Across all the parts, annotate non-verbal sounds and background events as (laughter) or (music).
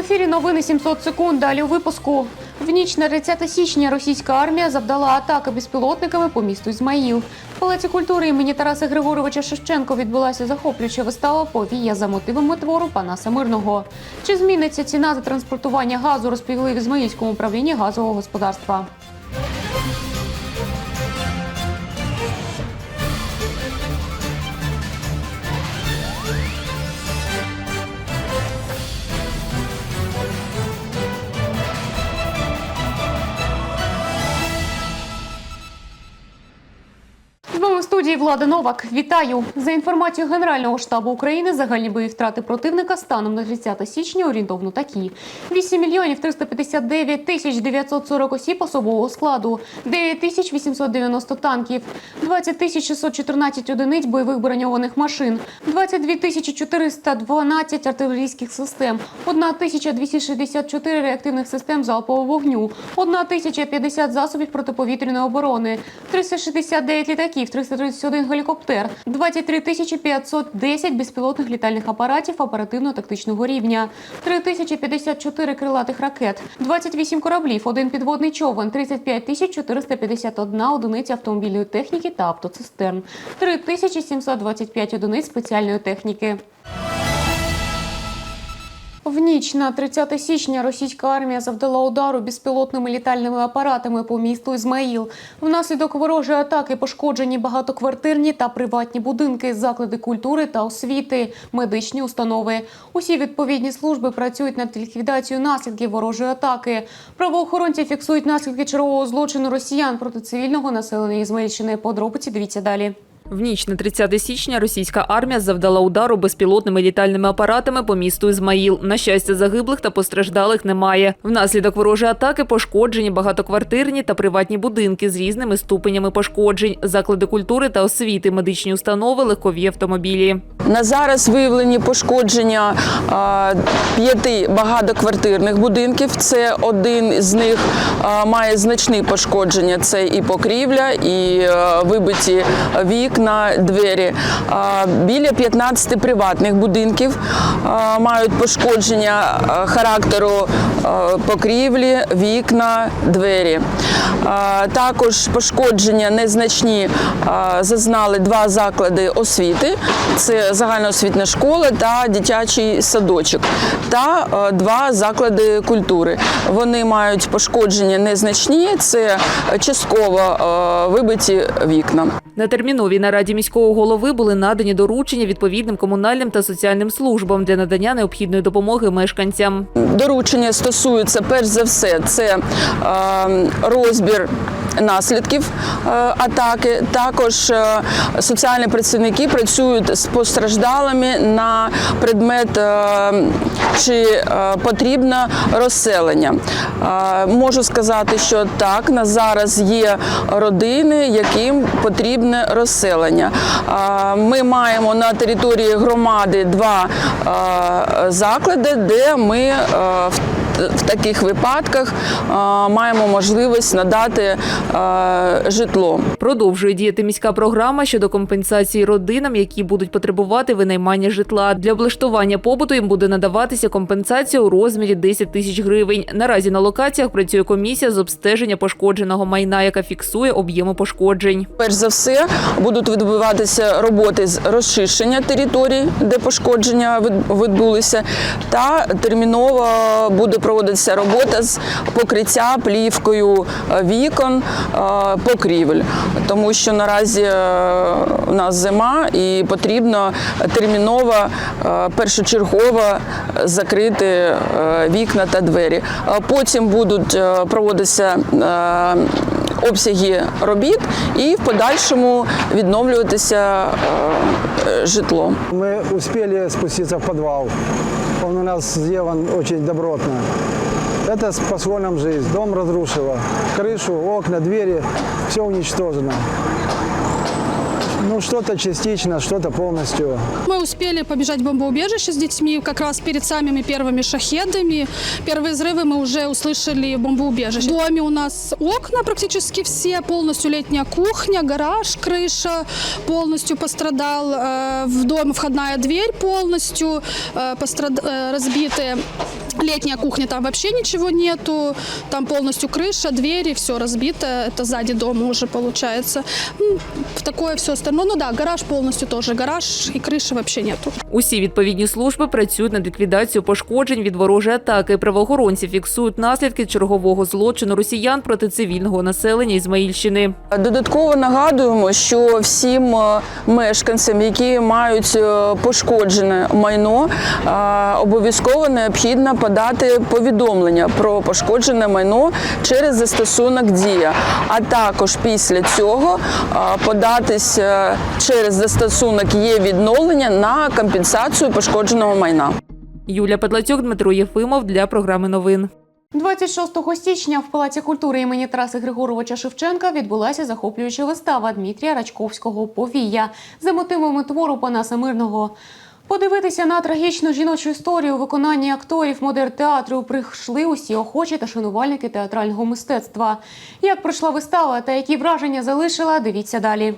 ефірі новини 700 секунд. Далі у випуску. В ніч на 30 січня російська армія завдала атаки безпілотниками по місту Ізмаїл. В Палаці культури імені Тараса Григоровича Шевченко відбулася захоплююча вистава повія за мотивами твору Панаса Мирного. Чи зміниться ціна за транспортування газу, розповіли в Ізмаїльському управлінні газового господарства. Влада Новак. Вітаю! За інформацією Генерального штабу України, загальні бойові втрати противника станом на 30 січня орієнтовно такі: 8 мільйонів 359 тисяч 940 осіб особового складу, 9 тисяч 890 танків, 20 тисяч 614 одиниць бойових броньованих машин, 22 тисячі 412 артилерійських систем, 1 тисяча 264 реактивних систем залпового вогню, 1 тисяча 50 засобів протиповітряної оборони, 369 літаків, 331 гелікоптер, 23 тисячі 510 безпілотних літальних апаратів оперативно-тактичного рівня, 3 тисячі 54 крилатих ракет, 28 кораблів, один підводний човен, 35 тисяч 451 одиниця автомобільної техніки та автоцистерн, 3 тисячі 725 одиниць спеціальної техніки. В ніч на 30 січня російська армія завдала удару безпілотними літальними апаратами по місту Ізмаїл. Внаслідок ворожої атаки пошкоджені багатоквартирні та приватні будинки, заклади культури та освіти, медичні установи. Усі відповідні служби працюють над ліквідацією наслідків ворожої атаки. Правоохоронці фіксують наслідки чергового злочину росіян проти цивільного населення Ізмаїльщини. Подробиці дивіться далі. В ніч на 30 січня російська армія завдала удару безпілотними літальними апаратами по місту Ізмаїл. На щастя, загиблих та постраждалих немає. Внаслідок ворожої атаки пошкоджені багатоквартирні та приватні будинки з різними ступенями пошкоджень, заклади культури та освіти, медичні установи, легкові автомобілі. На зараз виявлені пошкодження п'яти багатоквартирних будинків. Це один з них має значні пошкодження. Це і покрівля, і вибиті вікна, двері. Біля 15 приватних будинків мають пошкодження характеру покрівлі, вікна, двері. Також пошкодження незначні зазнали два заклади освіти. Це загальноосвітня школа та дитячий садочок, та два заклади культури. Вони мають пошкодження незначні, це частково вибиті вікна. На терміновій нараді міського голови були надані доручення відповідним комунальним та соціальним службам для надання необхідної допомоги мешканцям. Доручення стосуються перш за все це е, розбір наслідків е, атаки. Також е, соціальні працівники працюють з постраждалими на предмет, чи е, потрібно розселення. Можу сказати, що так, на зараз є родини, яким потрібне розселення. Е, ми маємо на території громади два заклади, де ми в таких випадках е, маємо можливість надати е, житло. Продовжує діяти міська програма щодо компенсації родинам, які будуть потребувати винаймання житла. Для облаштування побуту їм буде надаватися компенсація у розмірі 10 тисяч гривень. Наразі на локаціях працює комісія з обстеження пошкодженого майна, яка фіксує об'єми пошкоджень. Перш за все будуть відбуватися роботи з розчищення територій, де пошкодження від- відбулися, та терміново буде проводитися робота з покриття плівкою е, вікон, е, покрівель, тому що наразі е, у нас зима і потрібно терміново першочергово закрити вікна та двері. Потім будуть проводитися обсяги робіт і в подальшому відновлюватися житло. Мы успели спуститься в подвал. Он у нас сделан очень добротно. Это спасло нам жизнь. Дом разрушило. Крышу, окна, двери, все уничтожено. Ну, что-то частично, что-то полностью. Мы успели побежать в бомбоубежище с детьми как раз перед самыми первыми шахедами. Первые взрывы мы уже услышали в бомбоубежище. В доме у нас окна практически все, полностью летняя кухня, гараж, крыша полностью пострадал. Э, В доме входная дверь полностью э, пострад- э, разбитая. Летняя кухня, там вообще ничего нету. Там полностью крыша, двери, все разбито. Это сзади дома уже получается. Такое все остальное. Ну да, гараж полностью тоже. Гараж и крыши вообще нету. Усі відповідні служби працюють над ліквідацією пошкоджень від ворожої атаки. Правоохоронці фіксують наслідки чергового злочину росіян проти цивільного населення Ізмаїльщини. Додатково нагадуємо, що всім е, мешканцям, які мають е, пошкоджене майно, е, обов'язково необхідно подати повідомлення про пошкоджене майно через застосунок Дія. А також після цього податись через застосунок є відновлення на компенсацію пошкодженого майна. Юлія Петлацюк, Дмитро Єфимов для програми новин. 26 січня в Палаці культури імені Тараси Григоровича Шевченка відбулася захоплююча вистава Дмитрія Рачковського Повія за мотивами твору Панаса Мирного. Подивитися на трагічну жіночу історію у виконанні акторів модер театру прийшли усі охочі та шанувальники театрального мистецтва. Як пройшла вистава та які враження залишила, дивіться далі.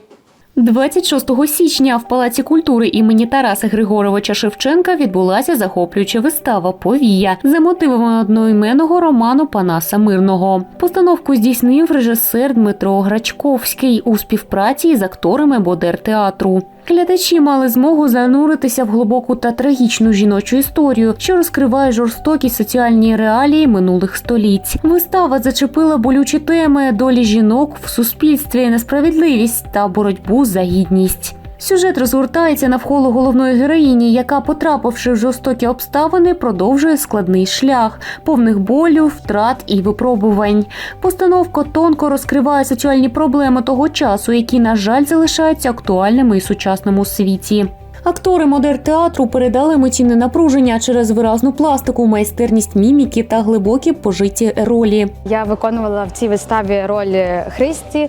26 січня в Палаці культури імені Тараса Григоровича Шевченка відбулася захоплююча вистава Повія за мотивами одноіменного роману Панаса Мирного. Постановку здійснив режисер Дмитро Грачковський у співпраці з акторами Бодер театру. Глядачі мали змогу зануритися в глибоку та трагічну жіночу історію, що розкриває жорстокі соціальні реалії минулих століть. Вистава зачепила болючі теми долі жінок в суспільстві, несправедливість та боротьбу за гідність. Сюжет розгортається навколо головної героїні, яка, потрапивши в жорстокі обставини, продовжує складний шлях, повних болю, втрат і випробувань. Постановка тонко розкриває соціальні проблеми того часу, які, на жаль, залишаються актуальними і сучасному світі. Актори модер театру передали емоційне напруження через виразну пластику, майстерність міміки та глибокі пожиті ролі. Я виконувала в цій виставі роль Христі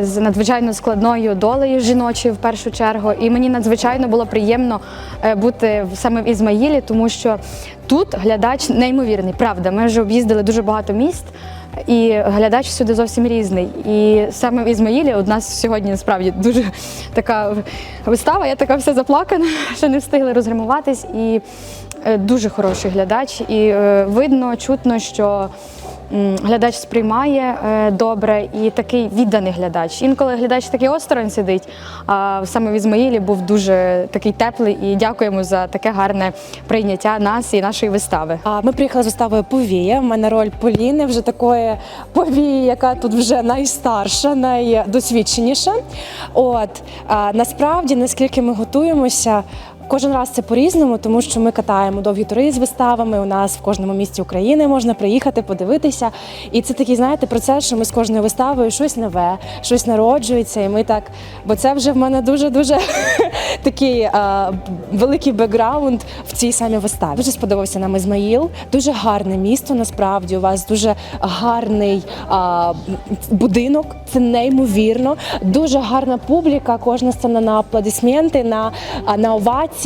з надзвичайно складною долею жіночою в першу чергу. І мені надзвичайно було приємно е, бути саме в Ізмаїлі, тому що тут глядач неймовірний. Правда, ми вже об'їздили дуже багато міст. І глядач всюди зовсім різний. І саме в Ізмаїлі у нас сьогодні насправді дуже така вистава. Я така вся заплакана, (laughs) що не встигли розгримуватись. І е, дуже хороший глядач. І е, видно, чутно, що глядач сприймає е, добре і такий відданий глядач. Інколи глядач такий осторонь сидить, а саме в Ізмаїлі був дуже такий теплий. І дякуємо за таке гарне прийняття нас і нашої вистави. Ми приїхали з виставою Повія. У мене роль Поліни, вже такої повії, яка тут вже найстарша, найдосвідченіша. От насправді, наскільки ми готуємося. Кожен раз це по-різному, тому що ми катаємо довгі тури з виставами. У нас в кожному місті України можна приїхати, подивитися. І це такий, знаєте, процес, що ми з кожною виставою щось нове, щось народжується. І ми так, бо це вже в мене дуже дуже (laughs) такий а, великий бекграунд в цій самій виставі. Дуже сподобався нам Ізмаїл. Дуже гарне місто. Насправді у вас дуже гарний а, будинок. Це неймовірно. Дуже гарна публіка. Кожна сцена на аплодисменти, на, на овації.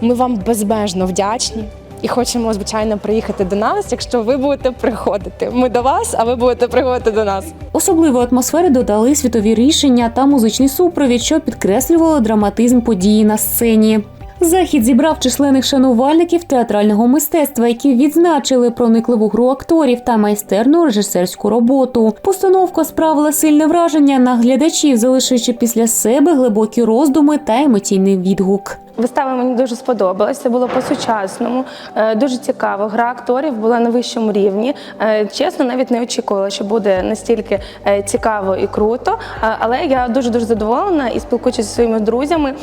Ми вам безмежно вдячні. І хочемо, звичайно, приїхати до нас, якщо ви будете приходити. Ми до вас, а ви будете приходити до нас. Особливої атмосфери додали світові рішення та музичний супровід, що підкреслювало драматизм події на сцені. Захід зібрав численних шанувальників театрального мистецтва, які відзначили проникливу гру акторів та майстерну режисерську роботу. Постановка справила сильне враження на глядачів, залишивши після себе глибокі роздуми та емоційний відгук. Вистава мені дуже сподобалась. Це було по-сучасному, е, дуже цікаво. Гра акторів була на вищому рівні. Е, Чесно, навіть не очікувала, що буде настільки е, цікаво і круто. Але я дуже дуже задоволена і спілкуючись зі своїми друзями,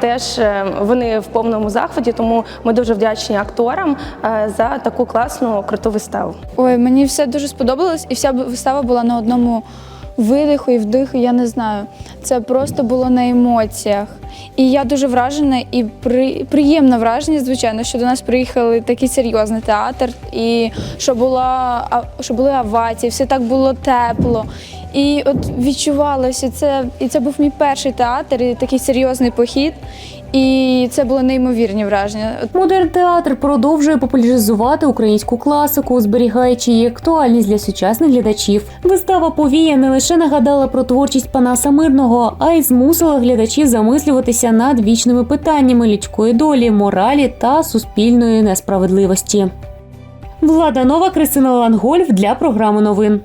теж вони в повному захваті. Тому ми дуже вдячні акторам за таку класну круту виставу. Ой, мені все дуже сподобалось, і вся вистава була на одному видиху і вдиху. Я не знаю. Це просто було на емоціях. І я дуже вражена і при, приємно враження, звичайно, що до нас приїхали такий серйозний театр, і що була що були овації, все так було тепло. І от відчувалося це, і це був мій перший театр, і такий серйозний похід. І це були неймовірні враження. Модерн театр продовжує популяризувати українську класику, зберігаючи її актуальність для сучасних глядачів. Вистава повія не лише нагадала про творчість Панаса Мирного, а й змусила глядачів замислюватися над вічними питаннями людської долі, моралі та суспільної несправедливості. Влада Нова, Кристина Лангольф для програми новин.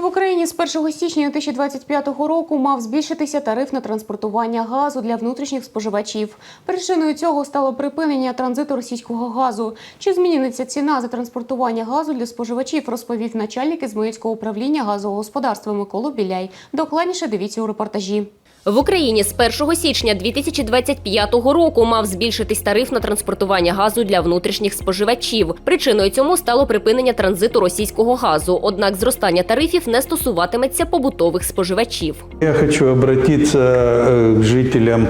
В Україні з 1 січня 2025 року мав збільшитися тариф на транспортування газу для внутрішніх споживачів. Причиною цього стало припинення транзиту російського газу. Чи зміниться ціна за транспортування газу для споживачів, розповів начальник Ізмаїльського управління газового господарства Микола Біляй. Докладніше дивіться у репортажі. В Україні з 1 січня 2025 року мав збільшитись тариф на транспортування газу для внутрішніх споживачів. Причиною цьому стало припинення транзиту російського газу. Однак зростання тарифів не стосуватиметься побутових споживачів. Я хочу звернутися до жителям э,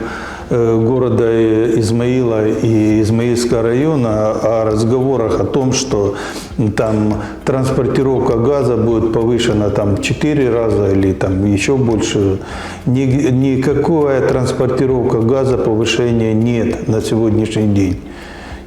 города Измаила и Измаильского района о разговорах о том, что там транспортировка газа будет повышена там 4 раза или там еще больше. Ни- Никакая транспортировка газа повышения нет на сегодняшний день.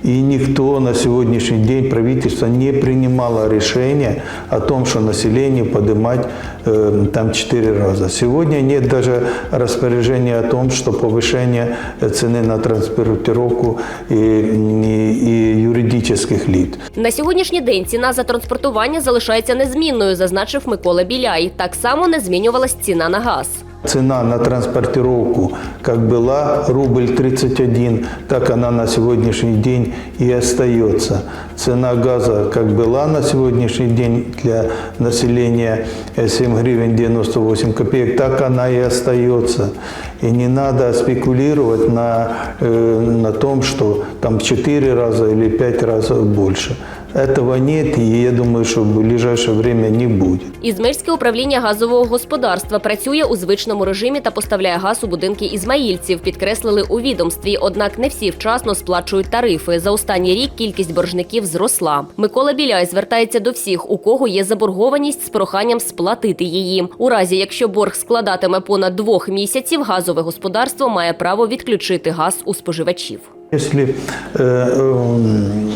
И никто на сегодняшний день правительство не принимало решение о том, что население поднимать э, там четыре раза. Сегодня нет даже распоряжения о том, что повышение э, цены на транспортировку и, и- и юридических лиц. На сьогоднішній день ціна за транспортування залишається незмінною, зазначив Микола Біляй. Так само не змінювалась ціна на газ. Цена на транспортировку как была рубль 31, так она на сегодняшний день и остается. Цена газа как была на сегодняшний день для населения э, 7 гривен 98 копеек, так она и остается. И не надо спекулировать на, э, на том, что там в 4 раза или 5 раз больше. Этого нет, и я думаю, что в ближайшее время не будет. Ізмельське управління газового господарства працює у звичному режимі та поставляє газ у будинки ізмаїльців. Підкреслили у відомстві. Однак не всі вчасно сплачують тарифи. За останній рік кількість боржників зросла. Микола Біляй звертається до всіх, у кого є заборгованість з проханням сплатити її. У разі, якщо борг складатиме понад двох місяців, газове господарство має право відключити газ у споживачів. Если э, эм,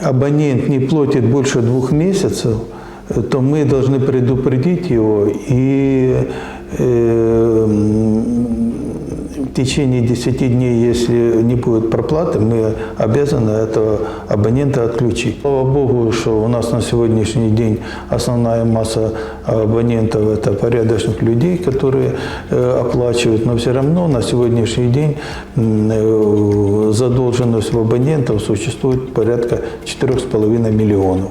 абонент не платит больше двух месяцев, э, то мы должны предупредить его и э, м, в течение 10 дней, если не будет проплаты, мы обязаны этого абонента отключить. Слава Богу, что у нас на сегодняшний день основная масса абонентов – это порядочных людей, которые э, оплачивают, но все равно на сегодняшний день м, э, задолженность у абонентов существует порядка 4,5 миллионов.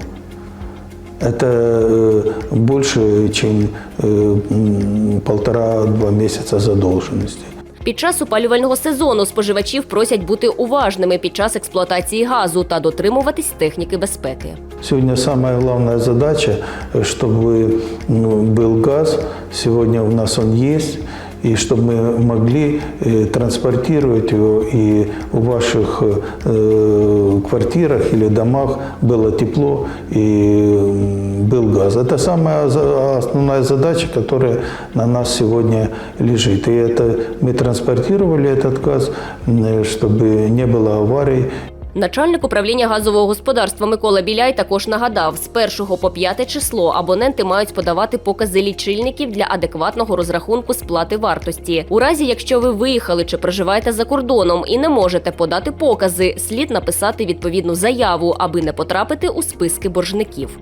Это э, больше, чем э, м, полтора-два месяца задолженности. Під час опалювального сезону споживачів просять бути уважними під час експлуатації газу та дотримуватись техніки безпеки. Сегодня самая главная задача, э, чтобы ну, был газ. Сегодня у нас он есть. И чтобы мы могли э, транспортировать его, и в ваших э, квартирах или домах было тепло и м, был газ. Это самая за- основная задача, которая на нас сегодня лежит. И это мы транспортировали этот газ, м, э, чтобы не было аварий, Начальник управління газового господарства Микола Біляй також нагадав, з 1 по 5 число абоненти мають подавати покази лічильників для адекватного розрахунку сплати вартості. У разі, якщо ви виїхали чи проживаєте за кордоном і не можете подати покази, слід написати відповідну заяву, аби не потрапити у списки боржників.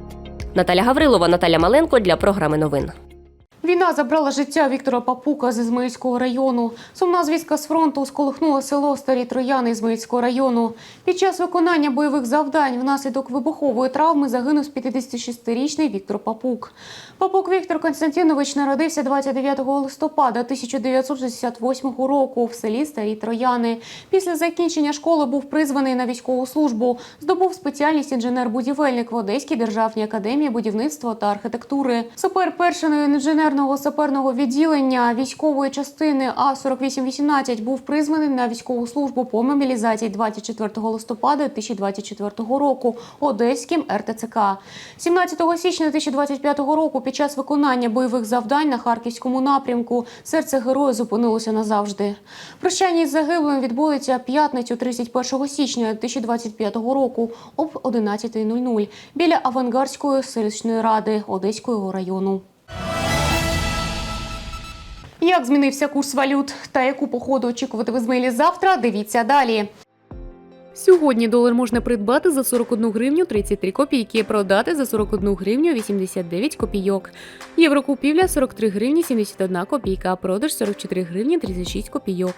Наталя Гаврилова, Наталя Маленко для програми новин. Війна забрала життя Віктора Папука з Ізмаїльського району. Сумна звістка з фронту сколихнула село Старі Трояни Ізмаїльського району. Під час виконання бойових завдань внаслідок вибухової травми загинув 56-річний Віктор Папук. Папук Віктор Константинович народився 29 листопада 1968 року в селі Старі Трояни. Після закінчення школи був призваний на військову службу. Здобув спеціальність інженер-будівельник в Одеській державній академії будівництва та архітектури. Супер першої інженерної інженерного саперного відділення військової частини А 4818 був призваний на військову службу по мобілізації 24 листопада 2024 року Одеським РТЦК. 17 січня 2025 року під час виконання бойових завдань на харківському напрямку серце героя зупинилося назавжди. Прощання із загиблим відбудеться п'ятницю 31 січня 2025 року об 11.00 біля Авангардської селищної ради Одеського району. Як змінився курс валют та яку походу очікувати в Ізмаїлі завтра? Дивіться далі. Сьогодні долар можна придбати за 41 гривню 33 копійки, продати за 41 гривню 89 копійок. Єврокупівля 43 гривні 71 копійка, продаж 44 гривні 36 копійок.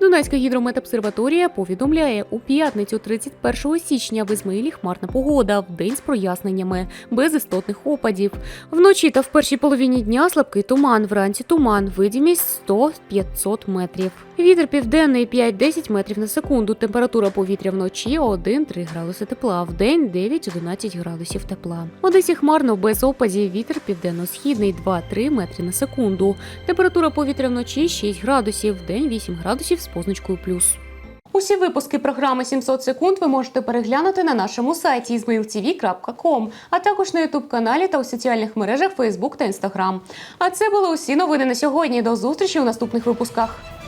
Дунайська гідрометобсерваторія повідомляє, у п'ятницю 31 січня в Ізмаїлі хмарна погода, в день з проясненнями, без істотних опадів. Вночі та в першій половині дня слабкий туман, вранці туман, видимість 100-500 метрів. Вітер південний 5-10 метрів на секунду, температура повітря вночі 1-3 градуси тепла, в день 9-11 градусів тепла. В Одесі хмарно без опадів, вітер південно-східний 2-3 метри на секунду. Температура повітря вночі 6 градусів, в день 8 градусів з позначкою плюс. Усі випуски програми 700 секунд ви можете переглянути на нашому сайті izmailtv.com, а також на ютуб каналі та у соціальних мережах Facebook та Instagram. А це були усі новини на сьогодні. До зустрічі у наступних випусках.